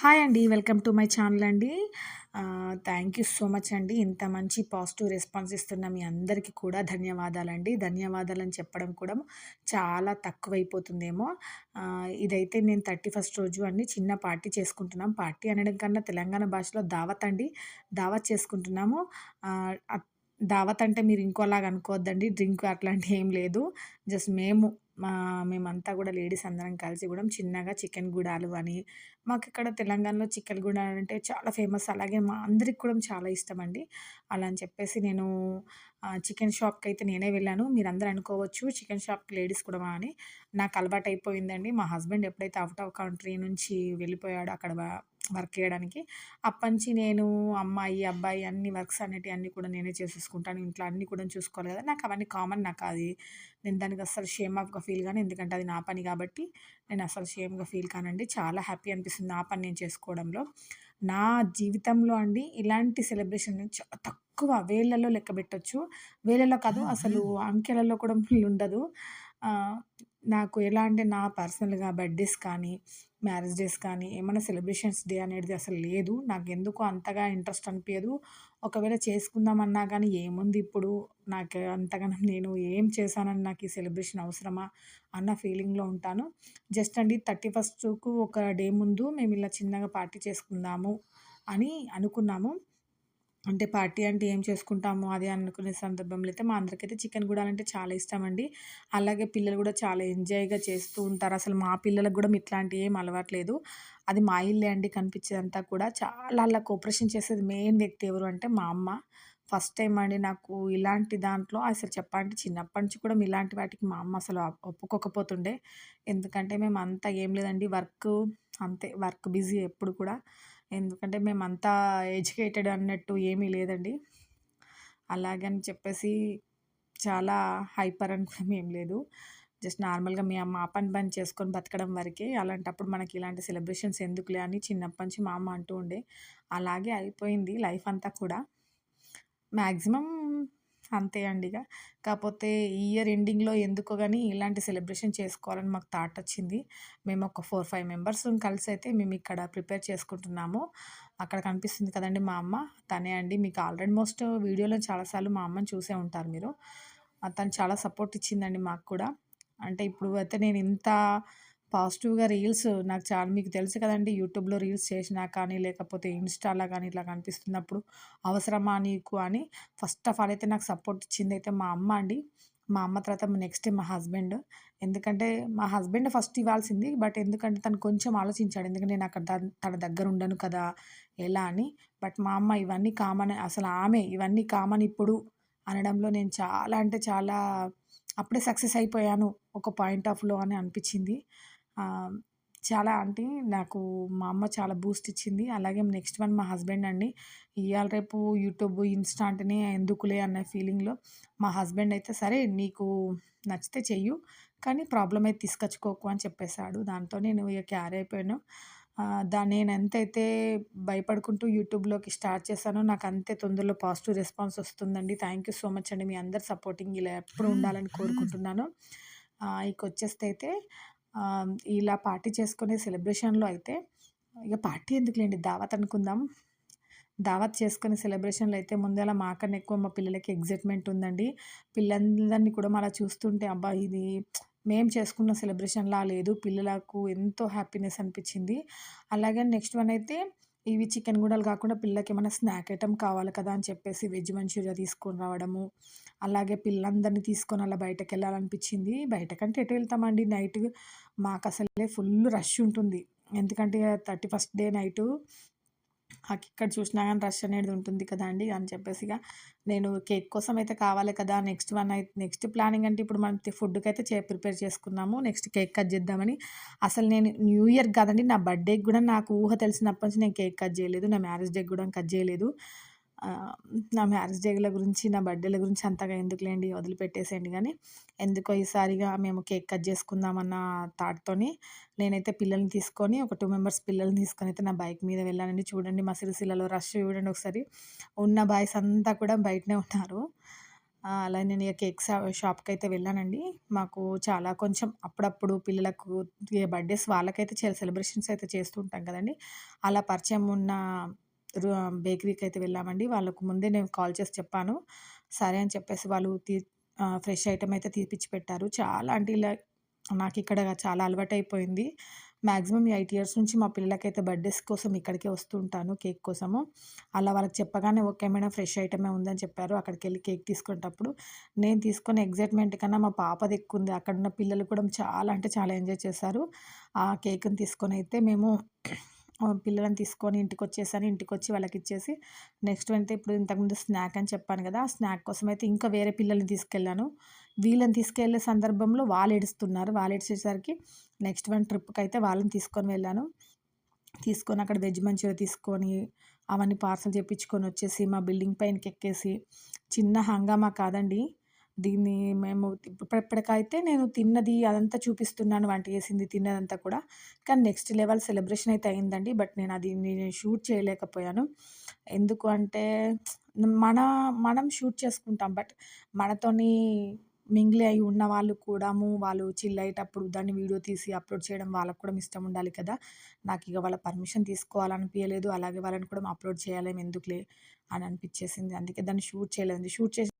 Hi అండి. Welcome to my channel అండి. Thank you so much అండి. ఇంత మంచి పాజిటివ్ రెస్పాన్స్ ఇస్తున్న మీ అందరికీ కూడా ధన్యవాదాలండి. అని చెప్పడం కూడా చాలా తక్కువైపోతుందేమో. ఇదైతే నేను 31 రోజు అండి చిన్న పార్టీ చేసుకుంటున్నాం. పార్టీ అనడం కన్నా తెలంగాణ భాషలో దావత్ అండి. దావత్ చేసుకుంటున్నాము. దావత్ అంటే మీరు ఇంకోలాగా అనుకోవద్దండి. డ్రింక్ అట్లాంటివి ఏం లేదు. జస్ట్ మేము మా మేమంతా కూడా లేడీస్ అందరం కలిసి కూడా చిన్నగా చికెన్ గుడాలు అని మాకు ఇక్కడ తెలంగాణలో చికెన్ గుడాలు అంటే చాలా ఫేమస్. అలాగే మా అందరికి కూడా చాలా ఇష్టం అండి అలా అని చెప్పేసి నేను చికెన్ షాప్కి అయితే నేనే వెళ్ళాను. మీరు అందరూ అనుకోవచ్చు చికెన్ షాప్‌కి లేడీస్ కూడా అని. నాకు అలవాటు అయిపోయిందండి మా హస్బెండ్ ఎప్పుడైతే అవుట్ ఆఫ్ కంట్రీ నుంచి వెళ్ళిపోయాడో అక్కడ వర్క్ చేయడానికి, అప్పటినుంచి నేను అమ్మాయి, అబ్బాయి అన్ని వర్క్స్ అనేటివి అన్నీ కూడా నేనే చేసేసుకుంటాను. ఇంట్లో అన్నీ కూడా చూసుకోవాలి కదా! నాకు అవన్నీ కామన్ నాకది. నేను దానికి అస్సలు షేమ్ ఆఫ్‌గా ఫీల్ గాను. ఎందుకంటే అది నా పని కాబట్టి నేను అసలు షేమ్‌గా ఫీల్ కానండి. చాలా హ్యాపీ అనిపిస్తుంది నా పని నేను చేసుకోవడంలో. నా జీవితంలో అండి ఇలాంటి సెలబ్రేషన్ చాలా తక్కువ వేళ్ళలో లెక్కబెట్టొచ్చు. వేళ్ళలో కాదు అసలు అంకెలలో కూడా ఉండదు. నాకు ఎలా అంటే నా పర్సనల్‌గా బర్త్‌డేస్ కానీ, మ్యారేజ్ డేస్ కానీ ఏమైనా సెలబ్రేషన్స్ డే అనేది అసలు లేదు. నాకు ఎందుకు అంతగా ఇంట్రెస్ట్ అనిపించదు ఒకవేళ చేసుకుందామన్నా కానీ ఏముంది ఇప్పుడు నాకు అంతగానం నేను ఏం చేశానని నాకు ఈ సెలబ్రేషన్ అవసరమా అన్న ఫీలింగ్‌లో ఉంటాను. జస్ట్ అండి 31కు ఒక డే ముందు మేము ఇలా చిన్నగా పార్టీ చేసుకుందాము అని అనుకున్నాము. అంటే పార్టీ అంటే ఏం చేసుకుంటాము అది అనుకునే సందర్భంలో అయితే మా అందరికైతే చికెన్ గుడాలంటే చాలా ఇష్టమండి. అలాగే పిల్లలు కూడా చాలా ఎంజాయ్‌గా చేస్తూ ఉంటారు. అసలు మా పిల్లలకు కూడా ఇట్లాంటివి ఏం అలవాట్లేదు అది మా ఇల్లే అండి కనిపించేదంతా కూడా. చాలా అలా కోఆపరేషన్ చేసేది మెయిన్ వ్యక్తి ఎవరు అంటే మా అమ్మ. ఫస్ట్ టైం అండి నాకు ఇలాంటి దాంట్లో అసలు చెప్పాలంటే చిన్నప్పటి నుంచి కూడా ఇలాంటి వాటికి మా అమ్మ అసలు ఒప్పుకోకపోతుండే. ఎందుకంటే మేము అంతా ఏం లేదండి వర్క్ అంతే వర్క్ బిజీ ఎప్పుడు కూడా. ఎందుకంటే మేమంతా ఎడ్యుకేటెడ్ అన్నట్టు ఏమీ లేదండి. అలాగని చెప్పేసి చాలా హైపర్ అని కూడా ఏం లేదు. జస్ట్ నార్మల్‌గా మీ మా పని పని చేసుకొని బతకడం వరకే. అలాంటప్పుడు మనకి ఇలాంటి సెలబ్రేషన్స్ ఎందుకులే అని చిన్నప్పటి నుంచి మా అమ్మ అంటూ ఉండే. అలాగే అయిపోయింది లైఫ్ అంతా కూడా. మ్యాక్సిమం అంతే అండి ఇక కాకపోతే ఇయర్ ఎండింగ్‌లో ఎందుకో కానీ ఇలాంటి సెలబ్రేషన్ చేసుకోవాలని మాకు థాట్ వచ్చింది. మేము ఒక 4, 5 మెంబర్స్ కలిసైతే మేము ఇక్కడ ప్రిపేర్ చేసుకుంటున్నాము. అక్కడ కనిపిస్తుంది కదండి మా అమ్మ. తనే అండి. మీకు ఆల్రెడీ మోస్ట్ వీడియోలో చాలాసార్లు మా అమ్మని చూసే ఉంటారు మీరు. తను చాలా సపోర్ట్ ఇచ్చిందండి మాకు కూడా. అంటే ఇప్పుడు అయితే నేను ఇంత పాజిటివ్‌గా రీల్స్ నాకు చాలా మీకు తెలుసు కదండి యూట్యూబ్‌లో రీల్స్ చేసినా కానీ, లేకపోతే ఇన్‌స్టాలో కానీ ఇట్లా కనిపిస్తున్నప్పుడు అవసరమా నీకు అని ఫస్ట్ ఆఫ్ ఆల్ అయితే నాకు సపోర్ట్ ఇచ్చిందైతే మా అమ్మ అండి. మా అమ్మ తర్వాత నెక్స్ట్ మా హస్బెండ్. ఎందుకంటే మా హస్బెండ్ ఫస్ట్ ఇవ్వాల్సింది. బట్ ఎందుకంటే తను కొంచెం ఆలోచించాడు. ఎందుకంటే నేను అక్కడ తన దగ్గర ఉండను కదా! ఎలా అని. బట్ మా అమ్మ ఇవన్నీ కామన్ అసలు ఆమె ఇవన్నీ కామన్ ఇప్పుడు అనడంలో నేను చాలా అంటే చాలా అప్పుడే సక్సెస్ అయిపోయాను ఒక పాయింట్ ఆఫ్‌లో అని అనిపించింది. చాలా అంటే నాకు మా అమ్మ చాలా బూస్ట్ ఇచ్చింది. అలాగే నెక్స్ట్ వన్ మా హస్బెండ్ అండి. ఇయాల రేపు యూట్యూబ్, ఇన్‌స్టా అంటేనే ఎందుకులే అన్న ఫీలింగ్‌లో మా హస్బెండ్ అయితే సరే నీకు నచ్చితే చెయ్యు. కానీ ప్రాబ్లమ్ అయితే తీసుకొచ్చుకోకు అని చెప్పేసాడు. దాంతో నేను ఇగ క్యారీ అయిపోయాను. ఆహ్, దా నేను ఎంతైతే భయపడుకుంటూ యూట్యూబ్‌లోకి స్టార్ట్ చేశానో నాకు అంతే తొందరలో పాజిటివ్ రెస్పాన్స్ వస్తుందండి. థ్యాంక్ యూ సో మచ్ అండి. మీ అందరి సపోర్టింగ్ ఇలా ఎప్పుడు ఉండాలని కోరుకుంటున్నాను. ఆహ్, ఇకొచ్చేస్తే అయితే ఇలా పార్టీ చేసుకునే సెలబ్రేషన్‌లో అయితే ఇక పార్టీ ఎందుకులేండి దావత్ అనుకుందాం. దావత్ చేసుకునే సెలబ్రేషన్‌లో అయితే ముందల మాకన్నా ఎక్కువ మా పిల్లలకి ఎగ్జైట్మెంట్ ఉందండి. పిల్లలందరినీ కూడా అలా చూస్తుంటే అబ్బా! ఇది మేము చేసుకున్న సెలబ్రేషన్‌లా లేదు. పిల్లలకు ఎంతో హ్యాపీనెస్ అనిపించింది. అలాగే నెక్స్ట్ వన్ అయితే ఇవి చికెన్ గుడాలు కాకుండా పిల్లలకి ఏమైనా స్నాక్ ఐటమ్ కావాలి కదా! అని చెప్పేసి వెజ్ మంచూరియా తీసుకొని రావడము. అలాగే పిల్లలందరినీ తీసుకొని అలా బయటకెళ్ళాలనిపించింది. బయటకంటే ఎటు వెళ్తామండి నైట్ మాకు అసలే ఫుల్ రష్ ఉంటుంది. ఎందుకంటే 31st డే నైటు నాకెక్కడ చూసినా కానీ రష్ అనేది ఉంటుంది కదండీ! అని చెప్పేసి ఇక నేను కేక్ కోసం అయితే కావాలి కదా! నెక్స్ట్ వన్ అయితే నెక్స్ట్ ప్లానింగ్ అంటే ఇప్పుడు మనం ఫుడ్‌కైతే చే ప్రిపేర్ చేసుకున్నాము. నెక్స్ట్ కేక్ కట్ చేద్దామని. అసలు నేను న్యూ ఇయర్ కాదండి నా బర్త్‌డేకి కూడా నాకు ఊహ తెలిసినప్పటి నుంచి నేను కేక్ కట్ చేయలేదు. నా మ్యారేజ్ డేకి కూడా కట్ చేయలేదు. నా మ్యారేజ్ డేల గురించి, నా బర్త్‌డేల గురించి అంతగా ఎందుకులేండి వదిలిపెట్టేసేయండి కానీ ఎందుకో ఈసారిగా మేము కేక్ కట్ చేసుకుందాం అన్న థాట్‌తోని నేనైతే పిల్లల్ని తీసుకొని ఒక టూ మెంబర్స్ పిల్లల్ని తీసుకొని అయితే నా బైక్ మీద వెళ్ళానండి. చూడండి మా సిరిసిల్లలో రష్ చూడండి ఒకసారి. ఉన్న బాయ్స్ అంతా కూడా బయటనే ఉన్నారు. అలా నేను ఇక కేక్ షాప్కి అయితే వెళ్ళానండి. మాకు చాలా కొంచెం అప్పుడప్పుడు పిల్లలకు బర్త్‌డేస్ వాళ్ళకైతే చే సెలబ్రేషన్స్ అయితే చేస్తూ ఉంటాం కదండీ! అలా పరిచయం ఉన్న బేకరీకి అయితే వెళ్ళామండి. వాళ్ళకు ముందే నేను కాల్ చేసి చెప్పాను. సరే అని చెప్పేసి వాళ్ళు తీ ఫ్రెష్ ఐటమ్ అయితే తీపిచ్చి పెట్టారు. చాలా అంటే ఇలా నాకు ఇక్కడ చాలా అలవాటు అయిపోయింది మ్యాక్సిమం ఎయిట్ ఇయర్స్ నుంచి మా పిల్లలకైతే బర్త్‌డేస్ కోసం ఇక్కడికే వస్తూ ఉంటాను కేక్ కోసము. అలా వాళ్ళకి చెప్పగానే ఓకే మేడం ఫ్రెష్ ఐటమే ఉందని చెప్పారు. అక్కడికెళ్ళి కేక్ తీసుకునేటప్పుడు నేను తీసుకునే ఎగ్జైట్మెంట్ కన్నా మా పాపది ఎక్కువుంది. అక్కడున్న పిల్లలు కూడా చాలా అంటే చాలా ఎంజాయ్ చేశారు. ఆ కేక్‌ని తీసుకొని అయితే మేము పిల్లలను తీసుకొని ఇంటికొచ్చేసాను. ఇంటికొచ్చి వాళ్ళకిచ్చేసి నెక్స్ట్ అయితే ఇప్పుడు ఇంతకుముందు స్నాక్ అని చెప్పాను కదా ఆ స్నాక్ కోసమైతే ఇంకా వేరే పిల్లల్ని తీసుకెళ్ళాను. వీళ్ళని తీసుకెళ్ళే సందర్భంలో వాళ్ళు ఏడుస్తున్నారు. వాళ్ళు ఏడ్చేసరికి నెక్స్ట్ వన్ ట్రిప్కి అయితే వాళ్ళని తీసుకొని వెళ్ళాను. తీసుకొని అక్కడ వెజ్ మంచూరియా తీసుకొని అవన్నీ పార్సల్ చేయించుకొని వచ్చేసి మా బిల్డింగ్ పైనకెక్కేసి చిన్న హంగామా కాదండి. దీన్ని మేము ఇప్పటికైతే నేను తిన్నది అదంతా చూపిస్తున్నాను వంట చేసింది తిన్నదంతా కూడా. కానీ నెక్స్ట్ లెవెల్ సెలబ్రేషన్ అయితే అయిందండి. బట్ నేను అది నేను షూట్ చేయలేకపోయాను. ఎందుకు అంటే మన మనం షూట్ చేసుకుంటాం. బట్ మనతోని మింగిల్ అయి ఉన్న వాళ్ళు కూడాము వాళ్ళు చిల్ అయ్యేటప్పుడు దాన్ని వీడియో తీసి అప్‌లోడ్ చేయడం వాళ్ళకి కూడా ఇష్టం ఉండాలి కదా! నాకు ఇక వాళ్ళ పర్మిషన్ తీసుకోవాలనిపించలేదు అలాగే వాళ్ళని కూడా అప్‌లోడ్ చేయలేం ఎందుకులే అని అనిపించేసింది అందుకే దాన్ని షూట్ చేయలేదండి. షూట్ చేసి